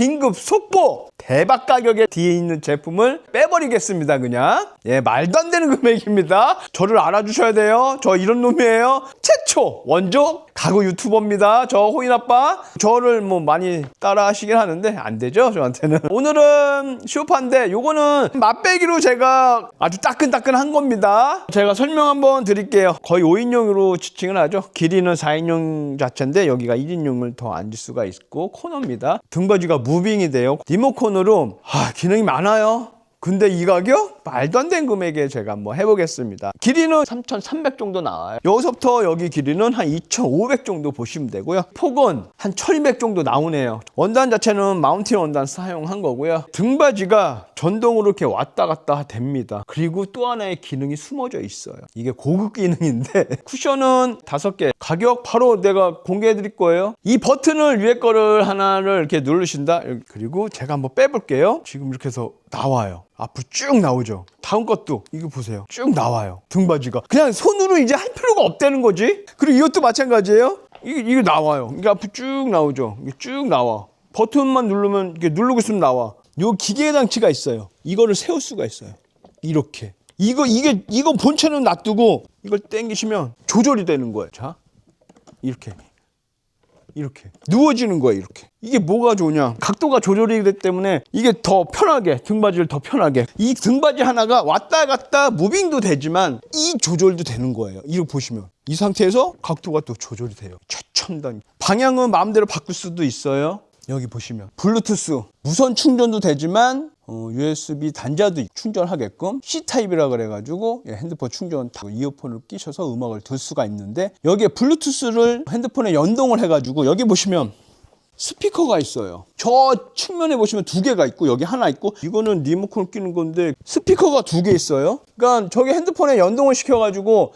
긴급 속보 대박 가격에 뒤에 있는 제품을 빼버리겠습니다 그냥. 예 말도 안 되는 금액입니다. 저를 알아주셔야 돼요. 저 이런 놈이에요. 최초 원조 가구 유튜버입니다. 저 호인 아빠. 저를 뭐 많이 따라 하시긴 하는데 안 되죠 저한테는. 오늘은 쇼파인데 요거는 맛배기로 제가 아주 따끈따끈한 겁니다. 제가 설명 한번 드릴게요. 거의 5인용으로 지칭을 하죠. 길이는 4인용 자체인데 여기가 1인용을 더 앉을 수가 있고 코너입니다. 등받이가 무빙이 돼요 리모컨으로 아, 기능이 많아요 근데 이 가격? 말도 안 되는 금액에 제가 한번 해보겠습니다. 길이는 3,300 정도 나와요. 여기서부터 여기 길이는 한 2,500 정도 보시면 되고요. 폭은 한 1,200 정도 나오네요. 원단 자체는 마운틴 원단 사용한 거고요. 등받이가 전동으로 이렇게 왔다 갔다 됩니다. 그리고 또 하나의 기능이 숨어져 있어요. 이게 고급 기능인데 쿠션은 5개. 가격 바로 내가 공개해 드릴 거예요. 이 버튼을 위에 거를 하나를 이렇게 누르신다. 그리고 제가 한번 빼볼게요. 지금 이렇게 해서 나와요. 앞으로 쭉 나오죠. 다음 것도 이거 보세요. 쭉 나와요. 등받이가 그냥 손으로 이제 할 필요가 없다는 거지. 그리고 이것도 마찬가지예요. 이게 이게 나와요. 이게 앞으로 쭉 나오죠. 이게 쭉 나와. 버튼만 누르면 이게 누르고 있으면 나와. 요 기계 장치가 있어요. 이거를 세울 수가 있어요. 이렇게. 이거 이게 이거 본체는 놔두고 이걸 당기시면 조절이 되는 거예요. 자, 이렇게. 이렇게 누워지는 거예요 이렇게 이게 뭐가 좋냐 각도가 조절이 되기 때문에 이게 더 편하게 등받이를 더 편하게 이 등받이 하나가 왔다 갔다 무빙도 되지만 이 조절도 되는 거예요 이거 보시면 이 상태에서 각도가 또 조절이 돼요 최첨단 방향은 마음대로 바꿀 수도 있어요 여기 보시면 블루투스 무선 충전도 되지만 어, USB 단자도 충전하게끔 C 타입이라 그래가지고 예, 핸드폰 충전 다 이어폰을 끼셔서 음악을 들 수가 있는데 여기에 블루투스를 핸드폰에 연동을 해가지고 여기 보시면 스피커가 있어요. 저 측면에 보시면 두 개가 있고 여기 하나 있고 이거는 리모컨을 끼는 건데 스피커가 두 개 있어요. 그러니까 저기 핸드폰에 연동을 시켜가지고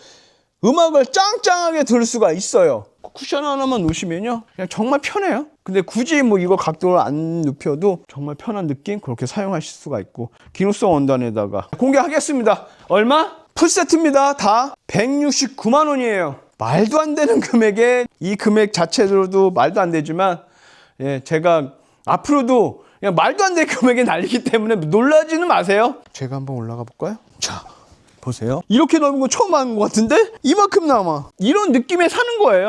음악을 짱짱하게 들을 수가 있어요. 쿠션 하나만 놓으시면요. 그냥 정말 편해요. 근데 굳이 뭐 이거 각도를 안 눕혀도 정말 편한 느낌 그렇게 사용하실 수가 있고 기능성 원단에다가 공개하겠습니다. 얼마? 풀세트입니다. 다 169만 원이에요. 말도 안 되는 금액에 이 금액 자체로도 말도 안 되지만 예, 제가 앞으로도 그냥 말도 안 되는 금액에 날리기 때문에 놀라지는 마세요. 제가 한번 올라가 볼까요? 자, 보세요. 이렇게 넓은 거 처음 하는 것 같은데 이만큼 남아. 이런 느낌에 사는 거예요.